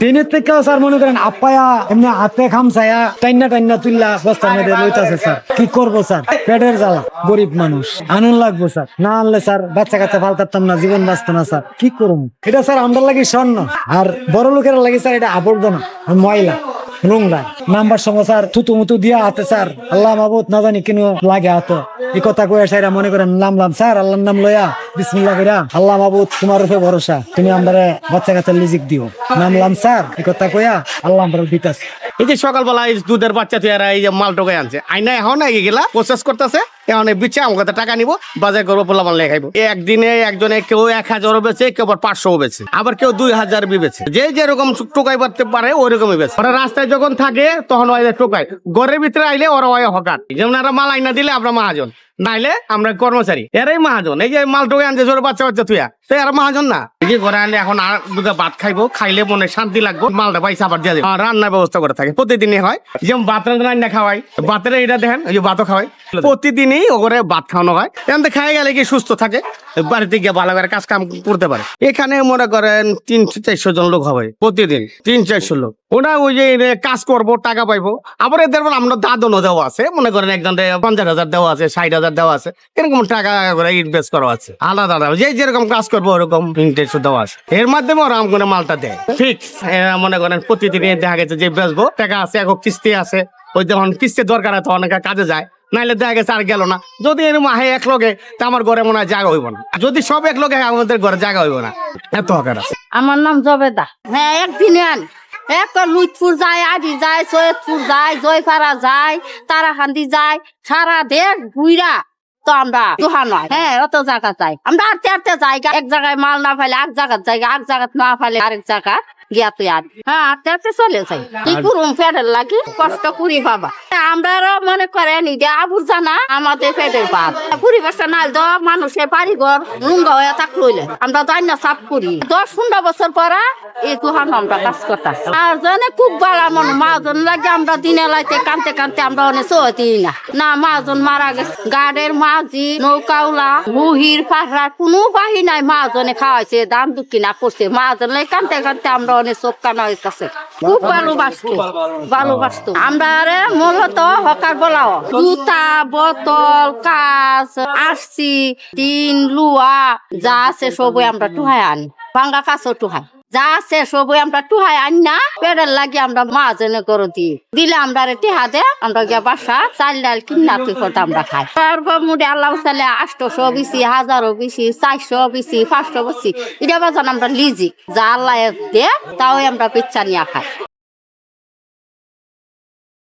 দিনের থেকে স্যার মনে করেন আপায়া এমনি হাতে খামসায়া টাইনা টাইনা তুললা বস্তার মধ্যে লইতাছে স্যার। কি করব স্যার? পেটের জ্বালা। গরিব মানুষ। আনন্দ লাগবো স্যার। না আনলে স্যার বাচ্চা কাচ্চা পাল্টাতাম না জীবন বাঁচতো না স্যার। কি করুম? এটা স্যার আমরা লাগে স্বর্ণ। আর বড় লোকের লাগে স্যার এটা আবর্জনা। আর ময়লা। নোংরা নাম্বার সঙ্গে স্যার, থুতু মুতু দিয়া হাতে স্যার। আল্লাহ মাবুত না জানি কেন লাগে হাতে। এই কথা কয়ে সাইরা মনে করেন নামলাম স্যার, আল্লাহর নাম লয়া বিসমিল্লাহ কইরা, আল্লাহ মাবুত তোমার উপরে ভরসা। তুমি আমারে বাচ্চা কাচ্চা লিজিক দিও। নামলাম স্যার, এই কথা কয়া আল্লাহ আমার বিতাস এই যে সকালবেলা দুধের বাচ্চা তুই এই যে মাল টোকাই আনছে আইনা এখন গেলা? প্রসেস করতেছে? এখন বিচে আমার কাছে টাকা নিব, বাজার করব পোলা মাল খাইবো একদিনে একজনে কেউ এক হাজারও বেছে কেউ আবার পাঁচশো বেছে আবার কেউ দুই হাজার বেছে যে যেরকম টোকাই পারতে পারে ওই রকমই বেছে ওরা রাস্তায় যখন থাকে, তখন ওই টোকাই ঘরের ভিতরে আইলে ওরা ওই হকার যেমন এরা মাল আইনা দিলে আমরা মহাজন। নাইলে আমরা কর্মচারী। এরাই মহাজন। এই যে মাল টোকাই আনছে, ছোট বাচ্চা বাচ্চা তুইয়া তো এরা মহাজন না। ঘরে এখন আর দুটা ভাত খাইবো, খাইলে মনে শান্তি লাগবো। দিয়ে রান্নার ব্যবস্থা করে থাকে, প্রতিদিনই হয়। যেমন ভাত রান্না খাওয়াই দেখেন ওই খাওয়াই। প্রতিদিনই ওরে ভাত খাওয়ানো হয়। এখান খাই গেলে কি সুস্থ থাকে? বাড়িতে গিয়ে ভালো করে কাজ কাম করতে পারে। এখানে মনে করেন তিনশো চারশো জন লোক হবে প্রতিদিন তিন চারশো লোক। ওরা ওই যে কাজ করব টাকা পাইবো। আবার এদের আমরা দাদনও দেওয়া আছে মনে করেন একজন পঞ্চাশ হাজার দেওয়া আছে ষাট হাজার দেওয়া আছে এরকম টাকা করে ইনভেস্ট করা আছে। আলাদা আলাদা যে যেরকম কাজ করব ওরকম ইন্টারেস্ট দেওয়া আছে। এর মাধ্যমে ওরা আম মালটা দেয়। ফিক্স মনে করেন প্রতিদিন দেখা গেছে যে বেচবো টাকা আছে একক কিস্তি আছে। ওই যখন কিস্তির দরকার হয় তখন অনেকে কাজে যায়। নাইলে দেখা গেছে আর গেল না। যদি এরকম আহে এক লগে তা আমার ঘরে মনে হয় জায়গা হইব না। যদি সব এক লগে আমাদের ঘরে জায়গা হইব না। এত হকার আছে। আমার নাম জবেদা। হ্যাঁ একদিনে আন। এক তো লুৎপুর যায় আদি যায় সৈয়দপুর যায় জয়পাড়া যায় তারাকান্দি যায় সারা দেশ ঘুইরা তো আমরা দোহা নয় হ্যাঁ অত জায়গা যাই আমরা আটতে আটতে যাই এক জায়গায় মাল না ফেলে এক জায়গার জায়গা এক জায়গা না ফেলে আরেক জায়গা। গিয়া তুই আর হ্যাঁ চলে যাই। কি করুম লাগি কষ্ট করি বাবা। আমরা মনে আবুর জানা আমাদের পেটের পাত পরিবেশটা নাই দ মানুষের বাড়ি ঘর রুঙ্গা হয়ে থাক লইলে আমরা করি। দশ পনেরো বছর পরা এই গুহান আমরা কাজ করতাম আর জানে খুব মন মাজন লাগে আমরা দিনে লাইতে কানতে কানতে আমরা অনেক সহতি না। না মাজন মারা গেছে। গাড়ের মাঝি নৌকাওলা বুহির পাহাড় কোনো বাহি নাই মাজনে খাওয়াইছে দাম দুঃখী না করছে। মাজন লাই কানতে কানতে আমরা অনেক চোখ কানা হইতাছে। খুব ভালোবাসতো। ভালোবাসতো আমরা আরে মূলত হকার বলাও। জুতা বোতল কাজ আসছি টিন লুয়া যা আছে সবই আমরা টুহাই আনি। ভাঙ্গা কাছও টুহাই যা আছে সবই আমরা টুহাই আনি না, পেটের লাগি আমরা মাজনে করে দিই। দিলে আমরা রেটি দে, আমরা গিয়া বাসা, চাল ডাল কিনা তুই করতে আমরা খাই। তারপর মুড়ে আল্লাহ সালে আটশো বিশি হাজারও বেশি, চারশো বেশি, পাঁচশো বেশি, এটা বাজান আমরা লিজি। যা আল্লাহ দে, তাও আমরা পিচ্ছা নিয়ে খাই।